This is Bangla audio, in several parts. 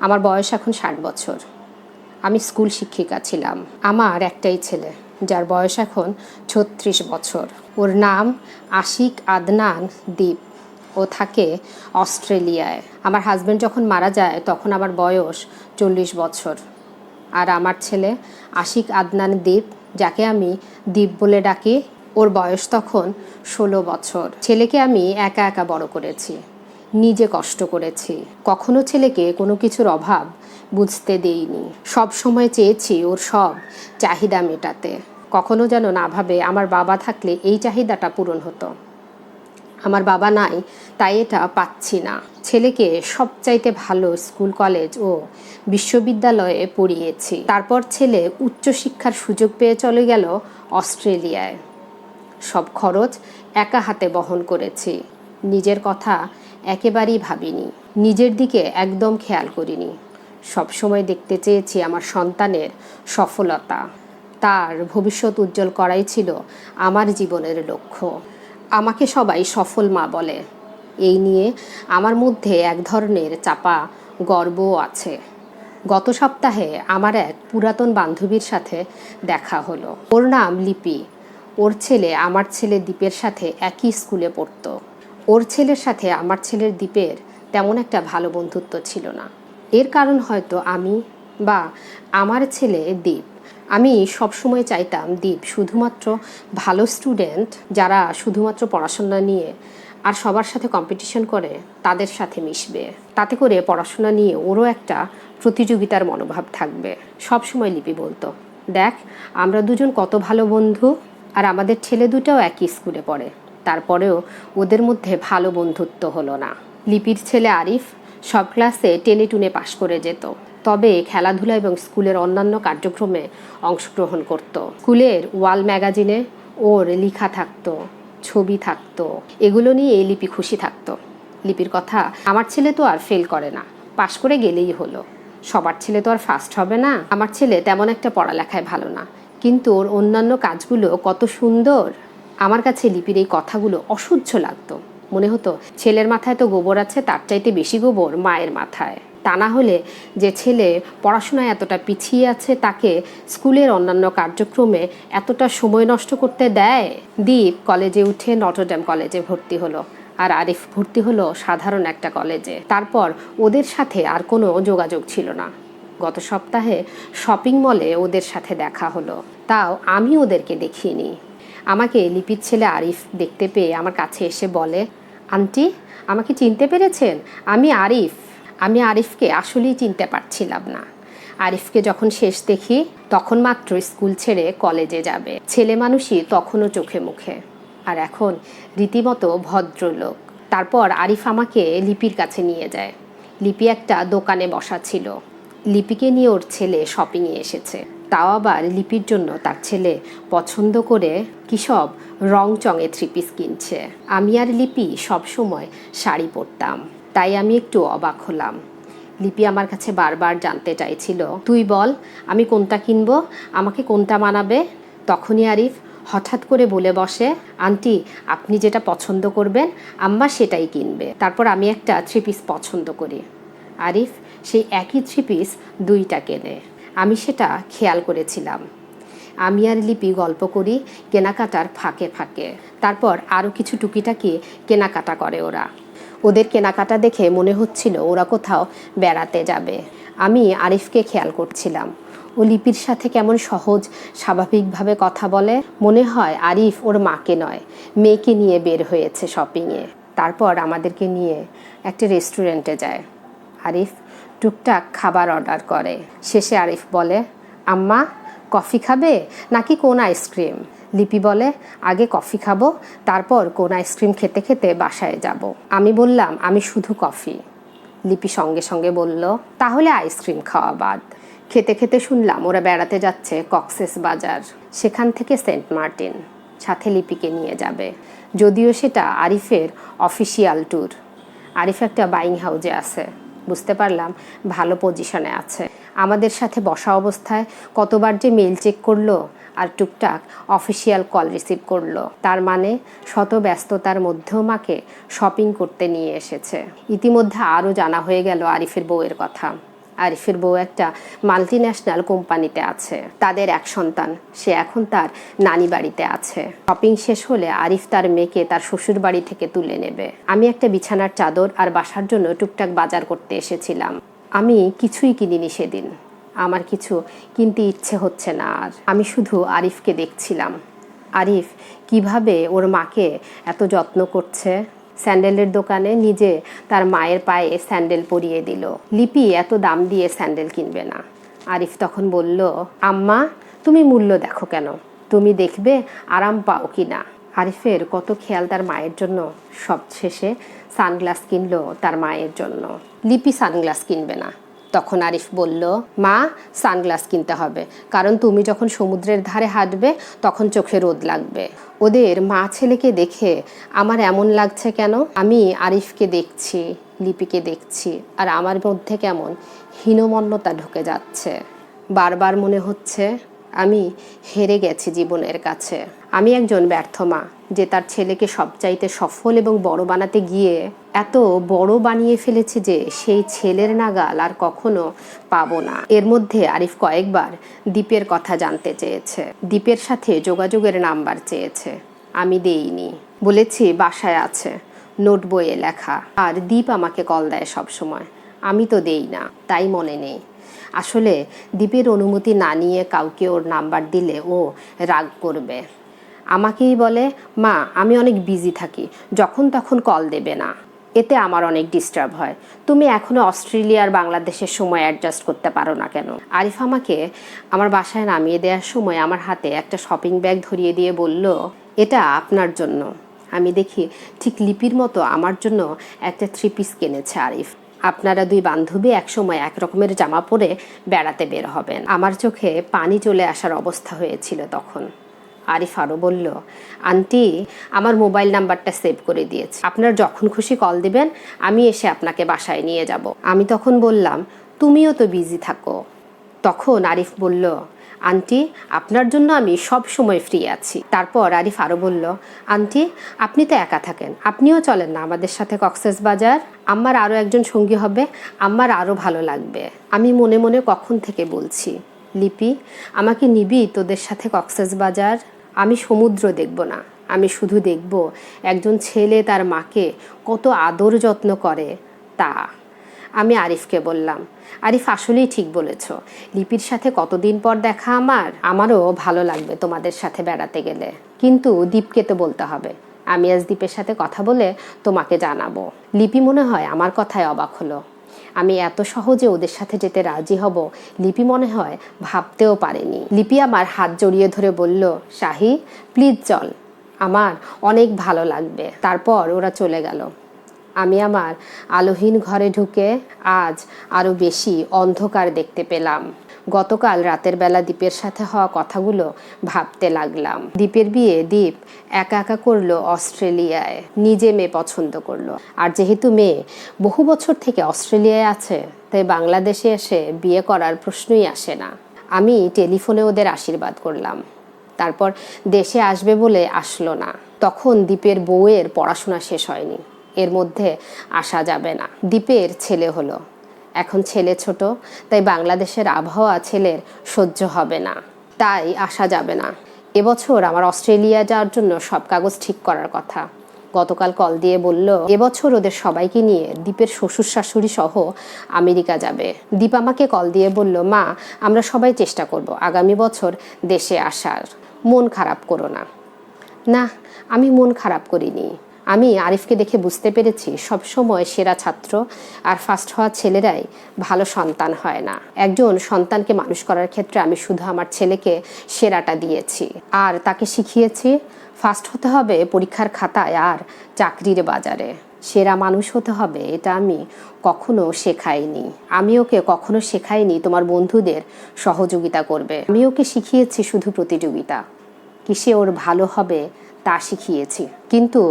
আমার বয়স এখন ষাট বছর। আমি স্কুল শিক্ষিকা ছিলাম। আমার একটাই ছেলে, যার বয়স এখন ছত্রিশ বছর। ওর নাম আশিক আদনান দ্বীপ। ও থাকে অস্ট্রেলিয়ায়। আমার হাজব্যান্ড যখন মারা যায়, তখন আমার বয়স চল্লিশ বছর। আর আমার ছেলে আশিক আদনান দ্বীপ, যাকে আমি দ্বীপ বলে ডাকি, ওর বয়স তখন ষোলো বছর। ছেলেকে আমি একা একা বড় করেছি। নিজে কষ্ট করেছি। কখনো ছেলেকে কোনো কিছুর অভাব বুঝতে দেইনি। সব সময় চেয়েছি ওর সব চাহিদা মেটাতে। কখনো যেন না ভাবে আমার বাবা থাকলে এই চাহিদাটা পূরণ হতো। আমার বাবা নাই, তাই এটা পাচ্ছি না। ছেলেকে সবচাইতে ভালো স্কুল, কলেজ ও বিশ্ববিদ্যালয়ে পড়িয়েছি। তারপর ছেলে উচ্চশিক্ষার সুযোগ পেয়ে চলে গেল অস্ট্রেলিয়ায়। সব খরচ একা হাতে বহন করেছি। নিজের কথা একেবারেই ভাবিনি। নিজের দিকে একদম খেয়াল করিনি। সবসময় দেখতে চেয়েছি আমার সন্তানের সফলতা। তার ভবিষ্যৎ উজ্জ্বল করাই ছিল আমার জীবনের লক্ষ্য। আমাকে সবাই সফল মা বলে। এই নিয়ে আমার মধ্যে এক ধরনের চাপা গর্বও আছে। গত সপ্তাহে আমার এক পুরাতন বান্ধবীর সাথে দেখা হলো। ওর নাম লিপি। ওর ছেলে আমার ছেলে দ্বীপের সাথে একই স্কুলে পড়তো। ওর ছেলের সাথে আমার ছেলের দ্বীপের তেমন একটা ভালো বন্ধুত্ব ছিল না। এর কারণ হয়তো আমি বা আমার ছেলে দ্বীপ। আমি সবসময় চাইতাম দ্বীপ শুধুমাত্র ভালো স্টুডেন্ট যারা শুধুমাত্র পড়াশোনা নিয়ে আর সবার সাথে কম্পিটিশন করে, তাদের সাথে মিশবে। তাতে করে পড়াশোনা নিয়ে ওরও একটা প্রতিযোগিতার মনোভাব থাকবে, সবসময় লিপি বলতো দেখ, আমরা দুজন কত ভালো বন্ধু আর আমাদের ছেলে দুটাও একই স্কুলে পড়ে। তারপরেও ওদের মধ্যে ভালো বন্ধুত্ব হলো না। লিপির ছেলে আরিফ সব ক্লাসে টেনে টুনে পাশ করে যেত। তবে খেলাধুলা এবং স্কুলের অন্যান্য কার্যক্রমে অংশগ্রহণ করত। স্কুলের ওয়াল ম্যাগাজিনে ওর লেখা থাকতো, ছবি থাকতো। এগুলো নিয়ে এই লিপি খুশি থাকতো। লিপির কথা, আমার ছেলে তো আর ফেল করে না, পাশ করে গেলেই হলো। সবার ছেলে তো আর ফার্স্ট হবে না। আমার ছেলে তেমন একটা পড়ালেখায় ভালো না। কিন্তু ওর অন্যান্য কাজগুলো কত সুন্দর! আমার কাছে লিপির এই কথাগুলো অসহ্য লাগতো। মনে হতো, ছেলের মাথায় তো গোবর আছে, তার চাইতে বেশি গোবর মায়ের মাথায়। তা না হলে যে ছেলে পড়াশোনায় এতটা পিছিয়ে আছে, তাকে স্কুলের অন্যান্য কার্যক্রমে এতটা সময় নষ্ট করতে দেয়? দীপ কলেজে উঠে নটরডেম কলেজে ভর্তি হলো আর আরিফ ভর্তি হলো সাধারণ একটা কলেজে। তারপর ওদের সাথে আর কোনো যোগাযোগ ছিল না। গত সপ্তাহে শপিং মলে ওদের সাথে দেখা হলো। তাও আমি ওদেরকে দেখিনি। আমাকে লিপির ছেলে আরিফ দেখতে পেয়ে আমার কাছে এসে বলে, আন্টি, আমাকে চিনতে পেরেছেন? আমি আরিফ। আমি আরিফকে আসলেই চিনতে পারছিলাম না। আরিফকে যখন শেষ দেখি, তখন মাত্র স্কুল ছেড়ে কলেজে যাবে। ছেলে মানুষই তখনও চোখে মুখে। আর এখন রীতিমতো ভদ্রলোক। তারপর আরিফ আমাকে লিপির কাছে নিয়ে যায়। লিপি একটা দোকানে বসা ছিল। লিপিকে নিয়ে ওর ছেলে শপিংয়ে এসেছে। তাও আবার লিপির জন্য তার ছেলে পছন্দ করে কী সব রং চঙে থ্রি পিস কিনছে। আমি আর লিপি সব সময় শাড়ি পরতাম, তাই আমি একটু অবাক হলাম। লিপি আমার কাছে বারবার জানতে চাইছিল, তুই বল, আমি কোনটা কিনবো? আমাকে কোনটা মানাবে? তখনই আরিফ হঠাৎ করে বলে বসে, আন্টি, আপনি যেটা পছন্দ করবেন, আম্মা সেটাই কিনবে। তারপর আমি একটা থ্রি পিস পছন্দ করি। আরিফ সেই একই থ্রি পিস দুইটা কেনে। আমি সেটা খেয়াল করেছিলাম। আমি আর লিপি গল্প করি কেনাকাটার ফাঁকে ফাঁকে। তারপর আরও কিছু টুকিটাকি কেনাকাটা করে ওরা। ওদের কেনাকাটা দেখে মনে হচ্ছিল ওরা কোথাও বেড়াতে যাবে। আমি আরিফকে খেয়াল করছিলাম। ও লিপির সাথে কেমন সহজ, স্বাভাবিকভাবে কথা বলে। মনে হয় আরিফ ওর মাকে নয়, মেয়েকে নিয়ে বের হয়েছে শপিংয়ে। তারপর আমাদেরকে নিয়ে একটা রেস্টুরেন্টে যায়। আরিফ টুকটাক খাবার অর্ডার করে। শেষে আরিফ বলে, আম্মা, কফি খাবে নাকি কোন আইসক্রিম? লিপি বলে, আগে কফি খাব, তারপর কোন আইসক্রিম খেতে খেতে বাসায় যাব। আমি বললাম, আমি শুধু কফি। লিপি সঙ্গে সঙ্গে বলল, তাহলে আইসক্রিম খাওয়া বাদ। খেতে খেতে শুনলাম, ওরা বেড়াতে যাচ্ছে কক্সেস বাজার, সেখান থেকে সেন্ট মার্টিন। সাথে লিপিকে নিয়ে যাবে। যদিও সেটা আরিফের অফিসিয়াল ট্যুর। আরিফ একটা বাইং হাউজে আছে। বুঝতে পারলাম ভালো পজিশনে আছে। আমাদের সাথে বসা অবস্থায় কতবার যে মেল চেক করল আর টুকটাক অফিসিয়াল কল রিসিভ করল, তার মানে শত ব্যস্ততার মধ্যেও মাকে শপিং করতে নিয়ে এসেছে। ইতিমধ্যে আরও জানা হয়ে গেল আরিফের বউয়ের কথা। আরিফের বউ একটা মাল্টি ন্যাশনাল কোম্পানিতে আছে। তাদের এক সন্তান, সে এখন তার নানি বাড়িতে আছে। শপিং শেষ হলে আরিফ তার মেয়েকে তার শ্বশুর বাড়ি থেকে তুলে নেবে। আমি একটা বিছানার চাদর আর বাসার জন্য টুকটাক বাজার করতে এসেছিলাম। আমি কিছুই কিনিনি সেদিন। আমার কিছু কিনতে ইচ্ছে হচ্ছে না আর। আমি শুধু আরিফকে দেখছিলাম। আরিফ, কীভাবে ওর মাকে এত যত্ন করছে? স্যান্ডেলের দোকানে নিজে তার মায়ের পায়ে স্যান্ডেল পরিয়ে দিল। লিপি এত দাম দিয়ে স্যান্ডেল কিনবে না। আরিফ তখন বলল, আম্মা, তুমি মূল্য দেখো কেন? তুমি দেখবে আরাম পাও কি না? আরিফের কত খেয়াল তার মায়ের জন্য। সব শেষে সানগ্লাস কিনলো তার মায়ের জন্য। লিপি সানগ্লাস কিনবে না। তখন আরিফ বলল, মা, সানগ্লাস কিনতে হবে। কারণ তুমি যখন সমুদ্রের ধারে হাঁটবে, তখন চোখে রোদ লাগবে। ওদের মা ছেলেকে দেখে, আমার এমন লাগছে কেন? আমি আরিফকে দেখছি, লিপিকে দেখছি, আর আমার মধ্যে কেমন হীনমন্যতা ঢুকে যাচ্ছে। বারবার মনে হচ্ছে, আমি হেরে গেছি জীবনের কাছে। আমি একজন ব্যর্থ মা, যে তার ছেলেকে সবচাইতে সফল এবং বড় বানাতে গিয়ে এত বড় বানিয়ে ফেলেছে যে সেই ছেলের নাগাল আর কখনো পাবো না। এর মধ্যে আরিফ কয়েকবার দ্বীপের কথা জানতে চেয়েছে। দ্বীপের সাথে যোগাযোগের নাম্বার চেয়েছে। আমি দেইনি। বলেছি, বাসায় আছে। নোট বইয়ে লেখা। আর দ্বীপ আমাকে কল দেয় সব সময় আমি তো দেই না, তাই মনে নেই। আসলে দ্বীপের অনুমতি না নিয়ে কাউকে ওর নাম্বার দিলে ও রাগ করবে। আমাকেই বলে, মা, আমি অনেক বিজি থাকি। যখন তখন কল দেবে না। এতে আমার অনেক ডিস্টার্ব হয়। তুমি এখনও অস্ট্রেলিয়া আর বাংলাদেশের সময় অ্যাডজাস্ট করতে পারো না কেন? আরিফ আমাকে আমার বাসায় নামিয়ে দেওয়ার সময় আমার হাতে একটা শপিং ব্যাগ ধরিয়ে দিয়ে বলল, এটা আপনার জন্য। আমি দেখি ঠিক লিপির মতো আমার জন্য একটা থ্রি পিস কিনেছে আরিফ। আপনারা দুই বান্ধবী একসময় এক রকমের জামা পরে বেড়াতে বের হবেন। আমার চোখে পানি চলে আসার অবস্থা হয়েছিল তখন। আরিফ আরও বলল, আন্টি, আমার মোবাইল নাম্বারটা সেভ করে দিয়েছে। আপনার যখন খুশি কল দিবেন, আমি এসে আপনাকে বাসায় নিয়ে যাব। আমি তখন বললাম, তুমিও তো বিজি থাকো। তখন আরিফ বলল, আন্টি, আপনার জন্য আমি সব সময় ফ্রি আছি। তারপর আরিফ আরও বলল, আন্টি, আপনি তো একা থাকেন। আপনিও চলেন না আমাদের সাথে কক্সেস বাজার। আমার আরও একজন সঙ্গী হবে, আমার আরও ভালো লাগবে। আমি মনে মনে কখন থেকে বলছি, লিপি, আমাকে নিবি তোদের সাথে কক্সেস বাজার। আমি সমুদ্র দেখব না, আমি শুধু দেখব একজন ছেলে তার মাকে কত আদর যত্ন করে, তা। আমি আরিফকে বললাম, আরিফ, আসলেই ঠিক বলেছ। লিপির সাথে কতদিন পর দেখা আমার? আমারও ভালো লাগবে তোমাদের সাথে বেড়াতে গেলে। কিন্তু দীপকে তো বলতে হবে। আমি আজ দীপের সাথে কথা বলে তোমাকে জানাব। লিপি মনে হয় আমার কথায় অবাক হলো। আমি এত সহজে ওদের সাথে যেতে রাজি হব, লিপি মনে হয় ভাবতেও পারেনি। লিপি আমার হাত জড়িয়ে ধরে বলল, শাহি প্লিজ চল। আমার অনেক ভালো লাগবে। তারপর ওরা চলে গেল। আমি আমার আলোহীন ঘরে ঢুকে আজ আরও বেশি অন্ধকার দেখতে পেলাম। গতকাল রাতের বেলা দ্বীপের সাথে হওয়া কথাগুলো ভাবতে লাগলাম। দ্বীপের বিয়ে দ্বীপ একা একা করল অস্ট্রেলিয়ায়। নিজে মেয়ে পছন্দ করল। আর যেহেতু মেয়ে, বহু বছর থেকে অস্ট্রেলিয়ায় আছে, তাই বাংলাদেশে এসে বিয়ে করার প্রশ্নই আসে না। আমি টেলিফোনে ওদের আশীর্বাদ করলাম। তারপর দেশে আসবে বলে আসলো না। তখন দ্বীপের বউয়ের পড়াশোনা শেষ হয়নি। এর মধ্যে আসা যাবে না। দ্বীপের ছেলে হলো। এখন ছেলে ছোট, তাই বাংলাদেশের আবহাওয়া ছেলের সহ্য হবে না। তাই আসা যাবে না। এবছর আমার অস্ট্রেলিয়া যাওয়ার জন্য সব কাগজ ঠিক করার কথা। গতকাল কল দিয়ে বলল, এবছর ওদের সবাইকে নিয়ে দ্বীপের শ্বশুর শাশুড়ি সহ আমেরিকা যাবে। দীপ আমাকে কল দিয়ে বলল, মা, আমরা সবাই চেষ্টা করব আগামী বছর দেশে আসার। মন খারাপ করো না। না, আমি মন খারাপ করিনি। আমি আরিফকে দেখে বুঝতে পেরেছি সব সময় সেরা ছাত্র আর ফার্স্ট হওয়া ছেলেরাই ভালো সন্তান হয় না। একজন সন্তানকে মানুষ করার ক্ষেত্রে আমি শুধু আমার ছেলেকে সেরাটা দিয়েছি। আর তাকে শিখিয়েছি ফার্স্ট হতে হবে পরীক্ষার খাতায় আর চাকরির বাজারে। সেরা মানুষ হতে হবে এটা আমি কখনো শেখাইনি। আমি ওকে কখনো শেখাইনি তোমার বন্ধুদের সহযোগিতা করবে। আমি ওকে শিখিয়েছি শুধু প্রতিযোগিতা। কিসে ওর ভালো হবে তা শিখিয়েছি। কিন্তু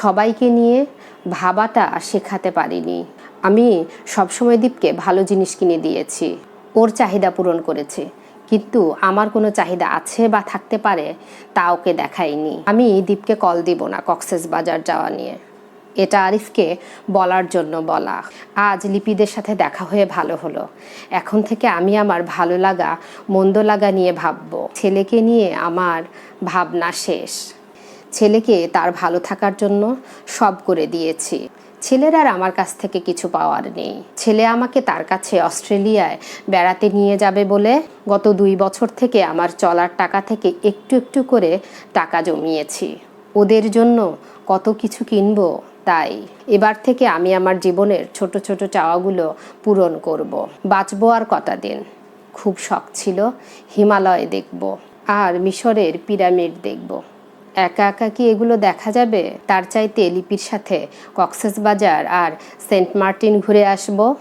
সবাইকে নিয়ে ভাবাটা শেখাতে পারিনি। আমি সবসময় দীপকে ভালো জিনিস কিনে দিয়েছি। ওর চাহিদা পূরণ করেছি। কিন্তু আমার কোনো চাহিদা আছে বা থাকতে পারে তা ওকে দেখাইনি। আমি দীপকে কল দিব না কক্সেস বাজার যাওয়া নিয়ে। এটা আরিফকে বলার জন্য বলা। আজ লিপিদের সাথে দেখা হয়ে ভালো হলো। এখন থেকে আমি আমার ভালো লাগা, মন্দ লাগা নিয়ে ভাববো। ছেলেকে নিয়ে আমার ভাবনা শেষ। ছেলেকে তার ভালো থাকার জন্য সব করে দিয়েছি। ছেলের আর আমার কাছ থেকে কিছু পাওয়ার নেই। ছেলে আমাকে তার কাছে অস্ট্রেলিয়ায় বেড়াতে নিয়ে যাবে বলে গত দুই বছর থেকে আমার চলার টাকা থেকে একটু একটু করে টাকা জমিয়েছি। ওদের জন্য কত কিছু কিনব তাই এবার থেকে আমি আমার জীবনের ছোট ছোট চাওয়াগুলো পূরণ করব। বাঁচবো আর কটা দিন। খুব শখ ছিল, হিমালয় দেখব আর মিশরের পিরামিড দেখব। একা একা কি এগুলো দেখা যাবে? তার চাইতে লিপির সাথে কক্সেস বাজার আর সেন্ট মার্টিন ঘুরে আসব।